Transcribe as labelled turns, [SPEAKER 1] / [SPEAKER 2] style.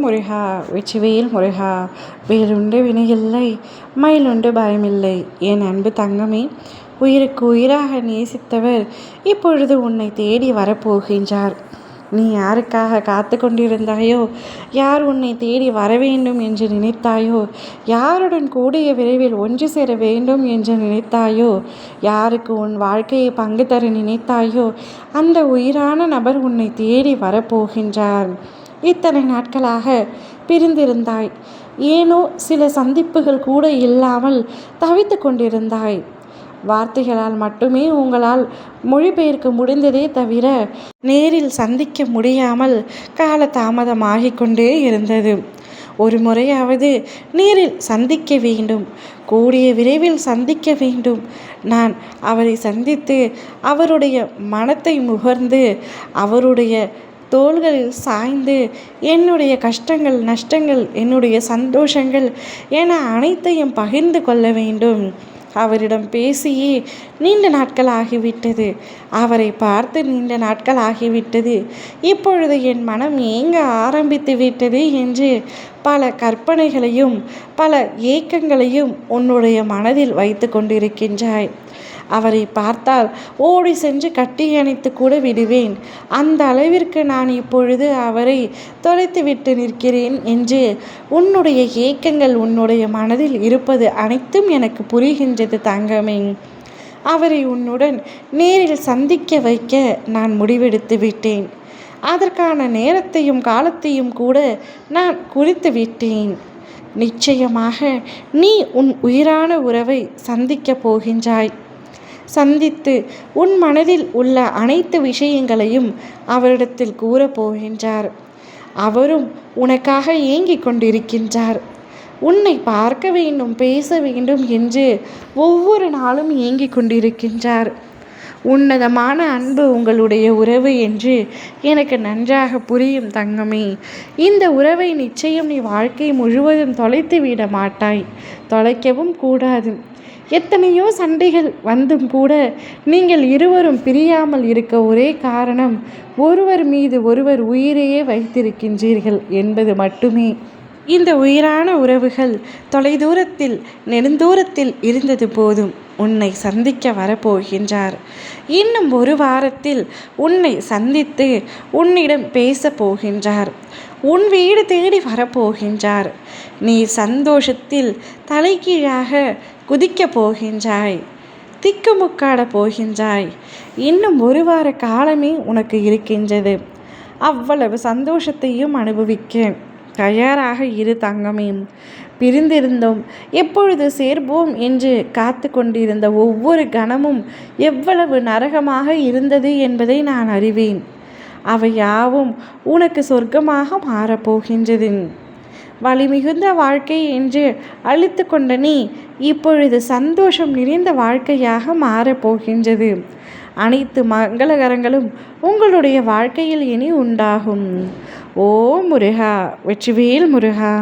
[SPEAKER 1] முருகா வெற்றிவேல் முருகா வேலுண்டு வினையில்லை மயிலுண்டு பயமில்லை என் அன்பு தங்கமே உயிருக்கு உயிராக நேசித்தவர் இப்பொழுது உன்னை தேடி வரப்போகின்றார் நீ யாருக்காக காத்து கொண்டிருந்தாயோ யார் உன்னை தேடி வர வேண்டும் என்று நினைத்தாயோ யாருடன் கூடிய விரைவில் ஒன்று சேர வேண்டும் என்று நினைத்தாயோ யாருக்கு உன் வாழ்க்கையை பங்கு தர நினைத்தாயோ அந்த உயிரான நபர் உன்னை தேடி வரப்போகின்றார் இத்தனை நாட்களாக பிரிந்திருந்தாய். ஏனோ சில சந்திப்புகள் கூட இல்லாமல் தவித்து கொண்டிருந்தாய். வார்த்தைகளால் மட்டுமே உங்களால் மொழிபெயர்க்க முடிந்ததே தவிர நேரில் சந்திக்க முடியாமல் கால தாமதமாகிக் கொண்டே இருந்தது. ஒரு முறையாவது நேரில் சந்திக்க வேண்டும். கூடிய விரைவில் சந்திக்க வேண்டும். நான் அவரை சந்தித்து அவருடைய மனத்தை முகர்ந்து அவருடைய தோள்களில் சாய்ந்து என்னுடைய கஷ்டங்கள் நஷ்டங்கள் என்னுடைய சந்தோஷங்கள் என அனைத்தையும் பகிர்ந்து கொள்ள வேண்டும். அவரிடம் பேசியே நீண்ட நாட்கள் ஆகிவிட்டது அவரை பார்த்து நீண்ட நாட்கள் ஆகிவிட்டது இப்பொழுது என் மனம் ஏங்க ஆரம்பித்து விட்டது என்று பல கற்பனைகளையும் பல ஏக்கங்களையும் உன்னுடைய மனதில் வைத்து கொண்டிருக்கின்றாய். அவரை பார்த்தால் ஓடி சென்று கட்டி அணைத்து கூட விடுவேன். அந்த அளவிற்கு நான் இப்பொழுது அவரை தொலைத்து விட்டு நிற்கிறேன் என்று உன்னுடைய ஏக்கங்கள் உன்னுடைய மனதில் இருப்பது அனைத்தும் எனக்கு புரிகின்றது தங்கமே. அவரை உன்னுடன் நேரில் சந்திக்க வைக்க நான் முடிவெடுத்து விட்டேன். அதற்கான நேரத்தையும் காலத்தையும் கூட நான் குறித்து விட்டேன். நிச்சயமாக நீ உன் உயிரான உறவை சந்திக்கப் போகின்றாய். சந்தித்து உன் மனதில் உள்ள அனைத்து விஷயங்களையும் அவரிடத்தில் கூறப்போகின்றார். அவரும் உனக்காக ஏங்கிக் கொண்டிருக்கின்றார். உன்னை பார்க்க வேண்டும் பேச வேண்டும் என்று ஒவ்வொரு நாளும் ஏங்கிக் கொண்டிருக்கின்றார். உன்னதமான அன்பு உங்களுடைய உறவு என்று எனக்கு நன்றாக புரியும் தங்கமே இந்த உறவை நிச்சயம் நீ வாழ்க்கை முழுவதும் தொலைத்து விட மாட்டாய். தொலைக்கவும் கூடாது. எத்தனையோ சண்டைகள் வந்தும் கூட நீங்கள் இருவரும் பிரியாமல் இருக்க ஒரே காரணம் ஒருவர் மீது ஒருவர் உயிரையே வைத்திருக்கின்றீர்கள் என்பது மட்டுமே. இந்த உயிரான உறவுகள் தொலைதூரத்தில் நெடுந்தூரத்தில் இருந்தது போதும் உன்னை சந்திக்க வரப்போகின்றார். இன்னும் ஒரு வாரத்தில் உன்னை சந்தித்து உன்னிடம் பேச போகின்றார். உன் வீடு தேடி வரப்போகின்றார். நீ சந்தோஷத்தில் தலைகீழாக குதிக்கப் போகின்றாய் திக்குமுக்காட போகின்றாய். இன்னும் ஒரு வார காலமே உனக்கு இருக்கின்றது. அவ்வளவு சந்தோஷத்தையும் அனுபவிக்க தயாராக இரு தங்கமே. பிரிந்திருந்தோம். எப்பொழுது சேர்ப்போம் என்று காத்து கொண்டிருந்த ஒவ்வொரு கணமும் எவ்வளவு நரகமாக இருந்தது என்பதை நான் அறிவேன். அவை யாவும் உனக்கு சொர்க்கமாக மாறப்போகின்றது வலிமிகுந்த வாழ்க்கை என்று அழித்து கொண்ட நீ இப்பொழுது சந்தோஷம் நிறைந்த வாழ்க்கையாக மாறப்போகின்றது அனைத்து மங்களகரங்களும் உங்களுடைய வாழ்க்கையில் இனி உண்டாகும். ஓ முருகா வெற்றிவேல் முருகா.